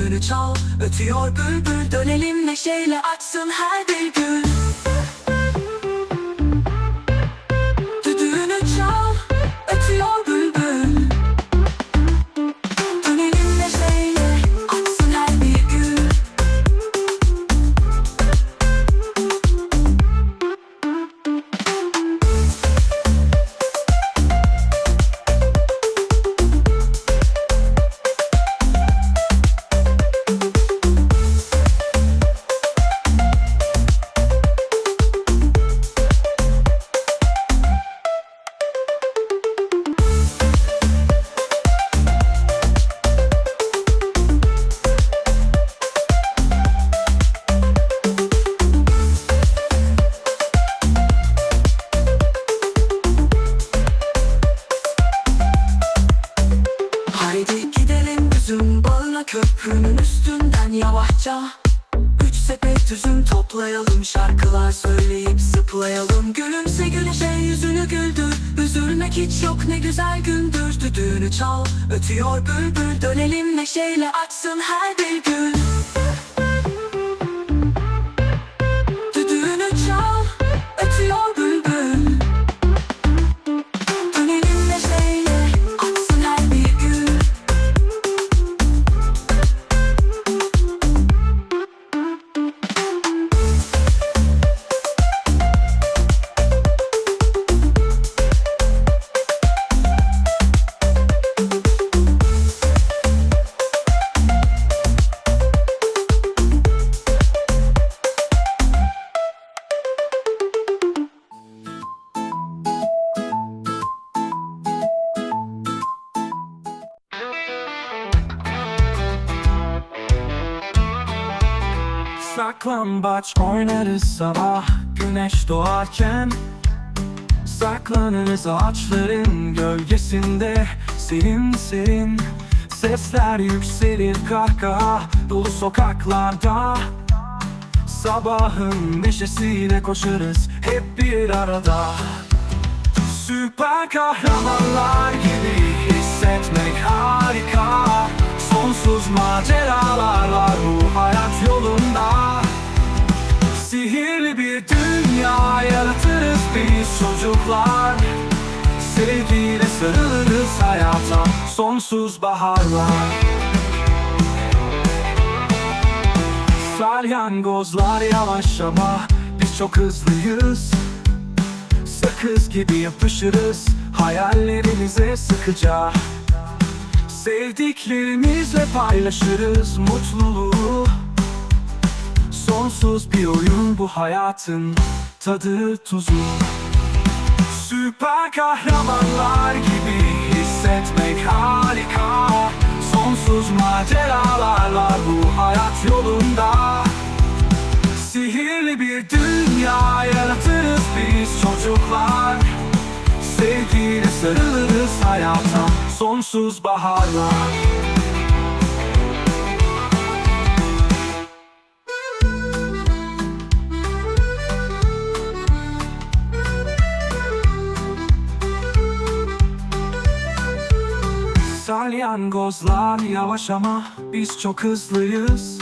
düğünü çal Ötüyor bülbül. Dönelim neşeyle açsın her bir gün. Ötüyor bülbül dönelim neşeyle açsın her Sabah güneş doğarken Saklanırız ağaçların gölgesinde. Serin serin Sesler yükselir kahkaha Dolu sokaklarda. Sabahın neşesiyle koşarız Hep bir arada. Süper kahramanlar gibi Hissetmek harika. Sonsuz maceralar var bu hayat yolunda. Sihirli bir dünya yaratırız biz çocuklar. Sevgiyle sarılırız hayata sonsuz baharlar. Salyangozlar yavaş ama biz çok hızlıyız. Sakız gibi yapışırız hayallerimize sıkıca. Sevdiklerimizle paylaşırız mutluluğu. Sonsuz bir oyun bu hayatın tadı tuzu. Süper kahramanlar gibi hissetmek harika. Sonsuz maceralarla bu hayat yolunda. Sihirli bir dünya yaratırız biz çocuklar. Sevgiyle sarılırız hayata sonsuz baharlar. Salyangozlar yavaş ama biz çok hızlıyız.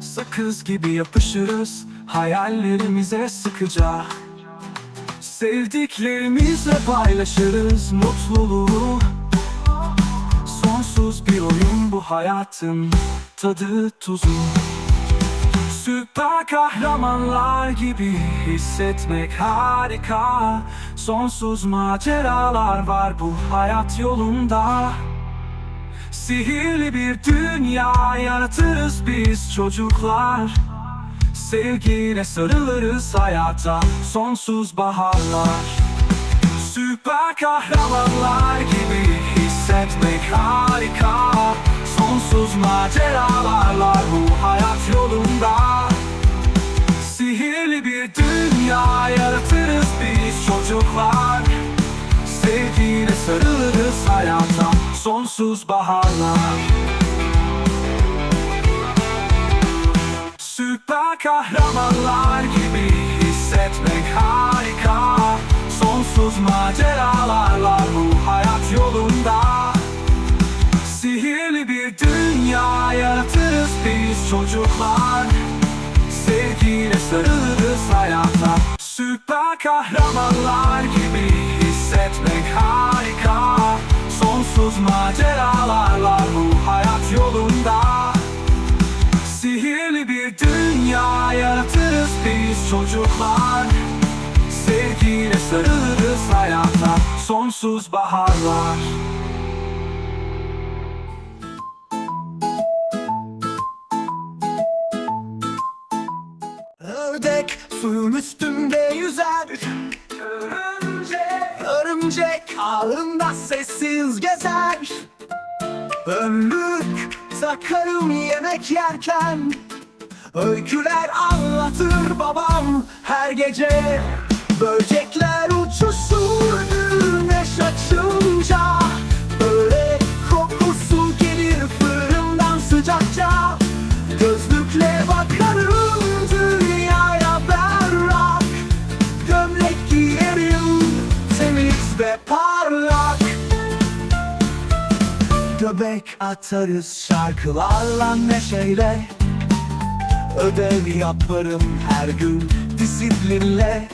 Sakız gibi yapışırız hayallerimize sıkıca. Sevdiklerimizle paylaşırız mutluluğu. Sonsuz bir oyun bu hayatın tadı tuzu. Süper kahramanlar gibi hissetmek harika. Sonsuz maceralar var bu hayat yolunda Sihirli bir dünya yaratırız biz çocuklar. Sevgiyle sarılırız hayata sonsuz baharlar. Süper kahramanlar gibi hissetmek harika. Sonsuz maceralar var bu hayat yolunda. Sihirli bir dünya yaratırız biz çocuklar. Sevgiyle sarılırız hayata sonsuz baharlar. Süper kahramanlar gibi hissetmek harika. Sonsuz maceralar var bu hayat yolunda. Sihirli bir dünya yaratırız biz çocuklar. Sevgiyle sarılırız hayata. Süper kahramanlar gibi hissetmek harika Sonsuz maceralar var bu hayat yolunda. Sihirli bir dünya yaratırız biz çocuklar. Sevgiyle sarılırız hayata Sonsuz baharlar. Ördek suyun üstünde yüzer Örümcek ağında sessiz gezer. Önlük takarım yemek yerken. Öyküler anlatır babam her gece. Böcekler uçuşur güneş açınca Göbek atarız şarkılarla neşeyle. Ödev yaparım her gün disiplinle.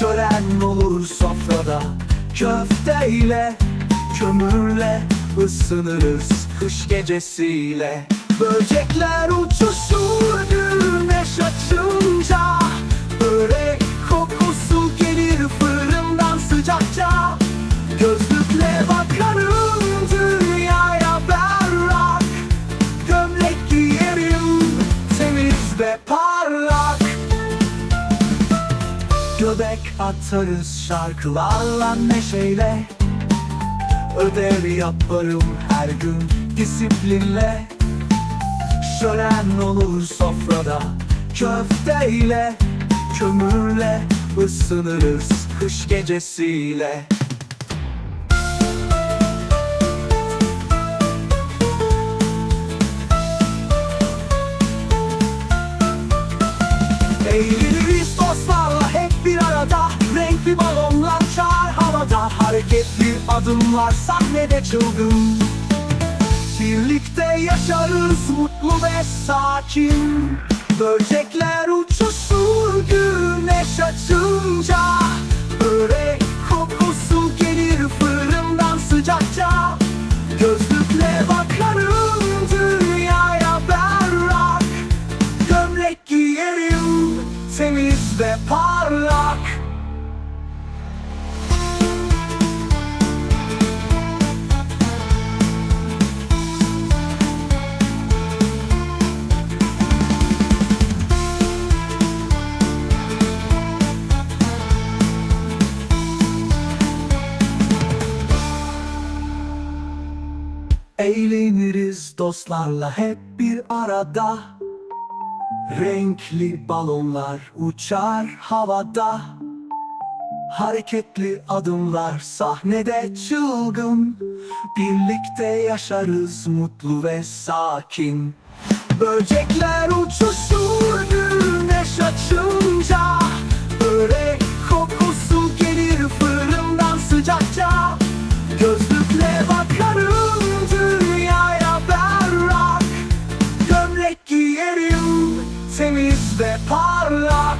Şölen olur sofrada köfteyle. Kömürle ısınırız kış gecesiyle. Böcekler uçuşur güneş açınca. Börek kokusu gelir fırından sıcakça. Gözlükle bakarım Göbek atarız şarkılarla neşeyle. Ödev yaparım her gün disiplinle. Şölen olur sofrada köfteyle. Kömürle ısınırız kış gecesiyle. Bir Renkli balonlar çağır havada Hareketli adımlar sahnede çılgın. Birlikte yaşarız mutlu ve sakin. Böcekler uçuşur güneş açınca Börek kokusu gelir fırından sıcakça. Gözlükle bakarım dostlarla hep bir arada. Renkli balonlar uçar havada. Hareketli adımlar sahnede çılgın. Birlikte yaşarız mutlu ve sakin. Böcekler uçuşur güneş açınca. Börek parlak.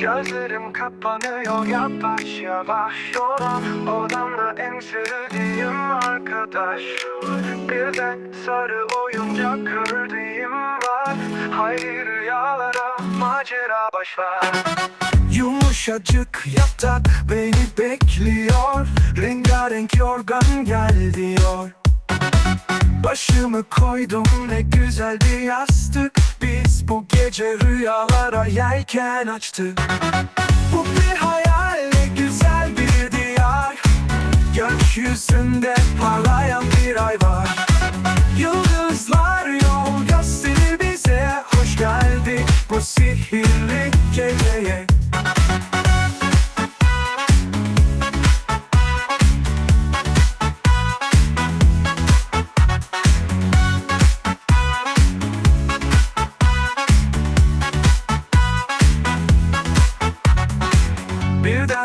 Gözlerim kapanıyor yavaş yavaş. Olan odamda en sevdiğim arkadaş. Birden sarı oyuncak gördüğüm var. Haydi rüyalara macera başlar Yumuşacık yatak beni bekliyor Rengarenk yorgan gel diyor. Başımı koydum ne güzel bir yastık. Biz bu gece rüyalara yelken açtık. Bu bir hayal ne güzel bir diyar. Gökyüzünde parlayan bir ay var. Yıldızlar yol gösterir bize. Hoş geldik bu sihirli geceye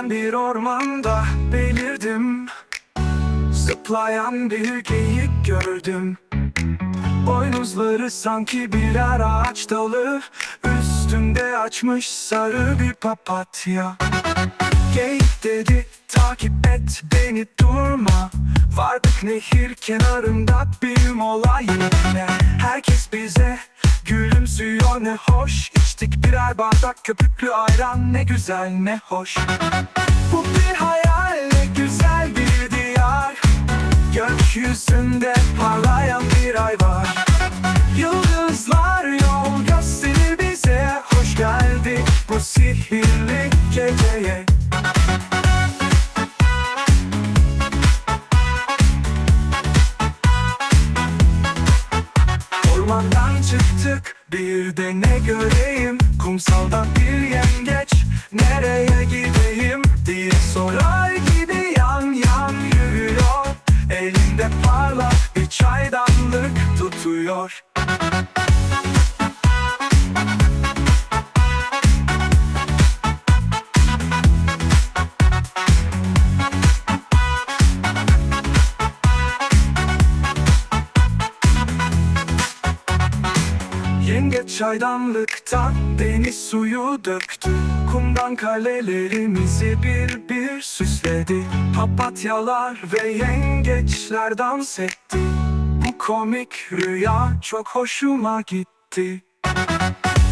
Birden bir ormanda belirdim. Zıplayan bir geyik gördüm. Boynuzları sanki birer ağaç dalı. Üstünde açmış sarı bir papatya. Geyik dedi takip et beni durma. Vardık nehir kenarında bir mola yine Herkes bize gülümsüyor ne hoş. İçtik birer bardak köpüklü ayran ne güzel ne hoş. Bu bir hayal ne güzel bir diyar. Gökyüzünde parlayan bir ay var. Yıldızlar yol gösterir bize. Hoş geldik bu sihirli geceye çaydanlıktan deniz suyu döktü. Kumdan kalelerimizi bir bir süsledi. Papatyalar ve yengeçler dans etti. Bu komik rüya çok hoşuma gitti.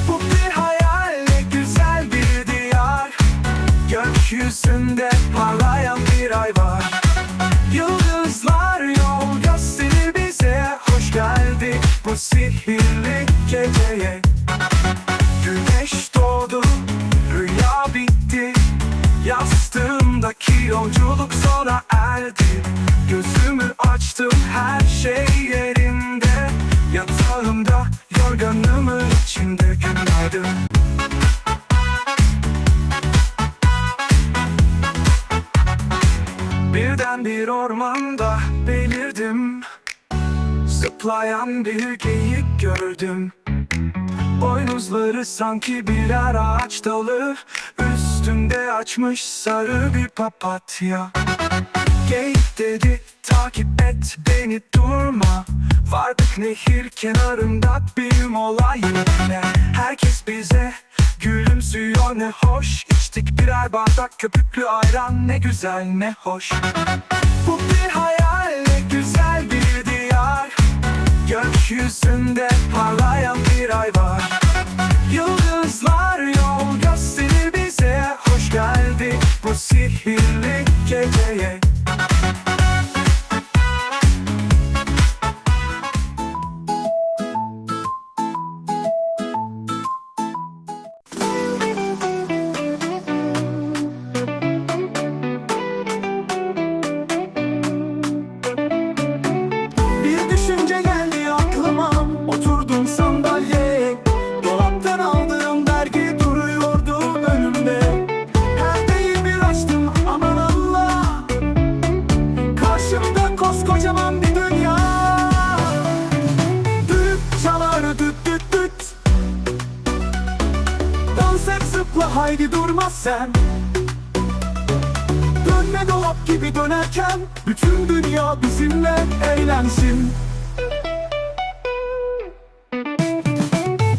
Bu bir hayal güzel bir diyar. Gökyüzünde parlayan bir ay var. Yıldızlar yol gösterir bize Hoş geldik bu sihirli geceye Güneş doğdu, rüya bitti. Yastığımdaki yolculuk sona erdi. Gözümü açtım her şey yerinde. Yatağımda yorganımın içinde günaydın. Birden bir ormanda belirdim Zıplayan bir geyik gördüm. Boynuzları sanki birer ağaç dalı. Üstünde açmış sarı bir papatya. Geyik dedi takip et beni durma. Vardık nehir kenarında bir mola yine. Herkes bize gülümsüyor ne hoş İçtik birer bardak köpüklü ayran ne güzel ne hoş. Bu bir hayal ne güzel bir diyar. Gökyüzünde parlayan bir ay var. Yıldızlar yol gösterir bize Hoş geldik bu sihirli geceye sen. Dönme dolap gibi dönerken Bütün dünya bizimle eğlensin.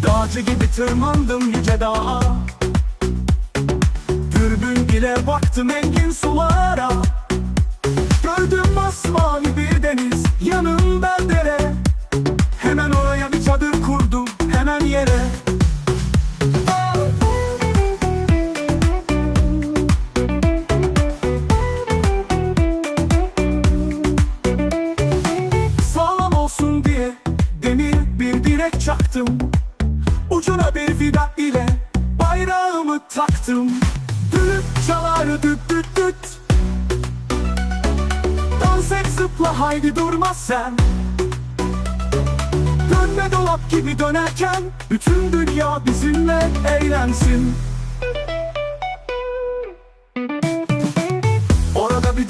Dağcı gibi tırmandım yüce dağa. Dürbün ile baktım engin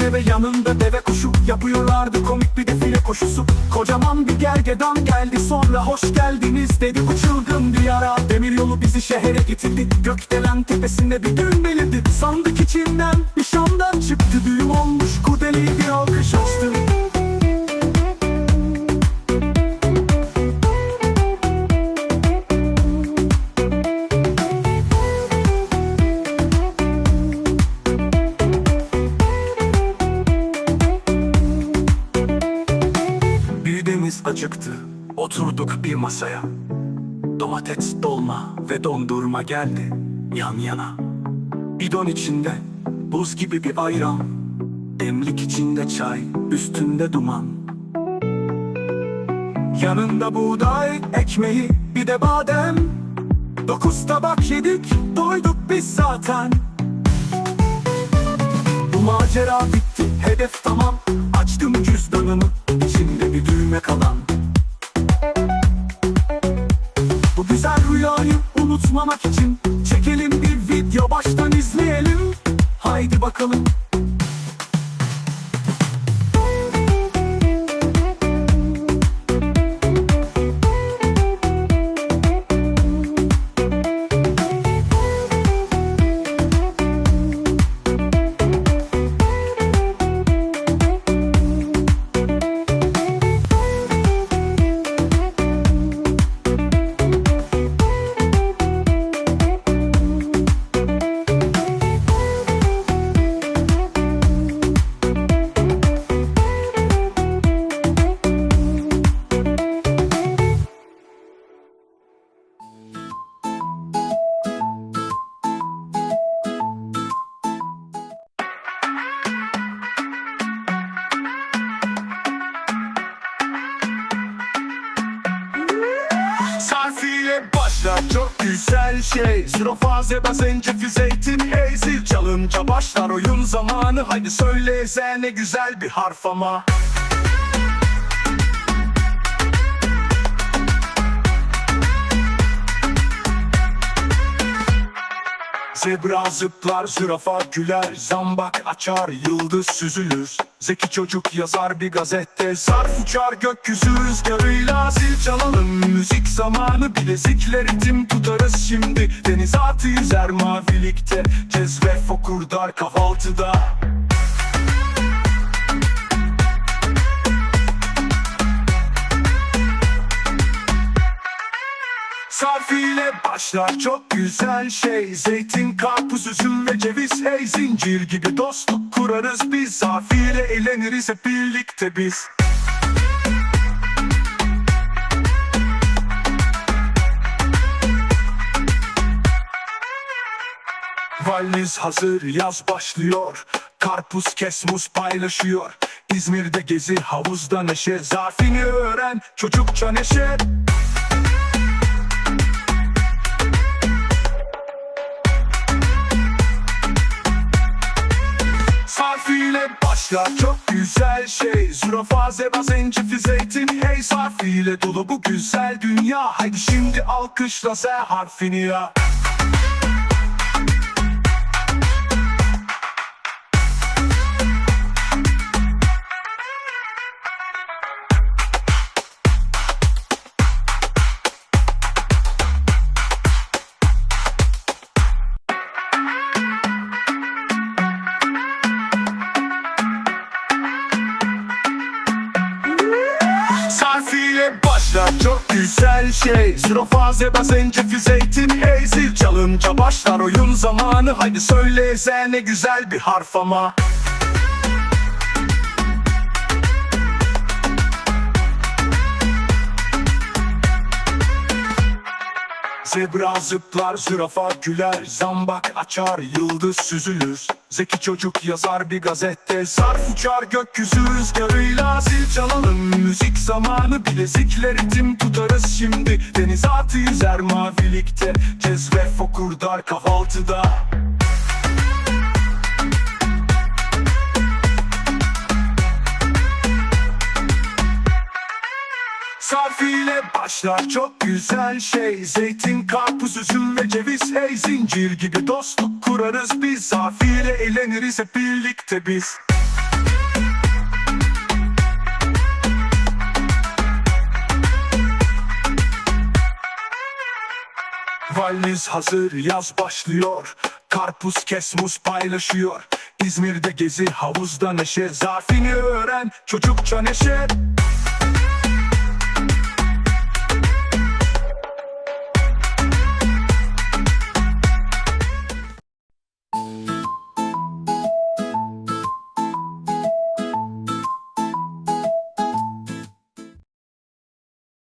deve yanında deve kuşu Yapıyorlardı komik bir defile koşusu. Kocaman bir gergedan geldi sonra hoş geldiniz dedi bu çılgın diyara. Demir yolu bizi şehre getirdi Gökdelen tepesinde bir düğün belirdi. Sandık içinden bir şamdan çıktı Düğüm olmuş kurdeleyi bir alkış açtı masaya. Domates, dolma ve dondurma geldi yan yana. Bidon içinde buz gibi bir ayran. Demlik içinde çay, üstünde duman. Yanında buğday, ekmeği, bir de badem. Dokuz tabak yedik, doyduk biz zaten. Bu macera bitti, hedef tamam Açtım cüzdanımı, içinde bir düğme kalan unutmamak için Çekelim bir video baştan izleyelim. Haydi bakalım Sarfiye başlar çok güzel şey. Zürafaze zencefil zeytin hey Zil çalınca başlar oyun zamanı. Haydi söyle ne güzel bir harf ama Zebra zıplar, zürafa güler Zambak açar, yıldız süzülür. Zeki çocuk yazar bir gazette Sarf uçar gökyüzü rüzgarıyla Zil çalalım. Müzik zamanı Bilezikler ritim tutarız şimdi. Denizaltı yüzer mavilikte Cezve fokurdar kahvaltıda Sarfiyle başlar. Çok güzel şey. Zeytin, karpuz, üzüm ve ceviz. Hey zincir gibi dostluk kurarız biz. Sarfiyle eğleniriz hep birlikte biz. Valiz hazır yaz başlıyor. Karpuz kes muz paylaşıyor. İzmir'de gezi havuzda neşe. Zarfini öğren çocukça neşe Sarfiyle başlar çok güzel şey. Zürafa, zeba, zencefil, zeytin. Hey sarfiyle dolu bu güzel dünya. Haydi şimdi alkışla Z harfini ya güzel şey. Zero faze bazence füzeytin heyzil Çalınca başlar oyun zamanı. Hadi söyle ne güzel bir harf ama. Zebra zıplar, zürafa güler Zambak açar, yıldız süzülür. Zeki çocuk yazar bir gazette Sarf uçar gökyüzü rüzgarıyla Zil çalalım. Müzik zamanı Bilezikler ritim tutarız şimdi. Denizaltı yüzer mavilikte Cezve fokurdar kahvaltıda İle başlar. Çok güzel şey. Zeytin, karpuz, üzüm ve ceviz. Hey zincir gibi dostluk kurarız biz. Sarf ile eğleniriz hep birlikte biz. Valiz hazır yaz başlıyor. Karpuz kes muz paylaşıyor. İzmir'de gezi havuzda neşe. Zarfini öğren çocukça neşe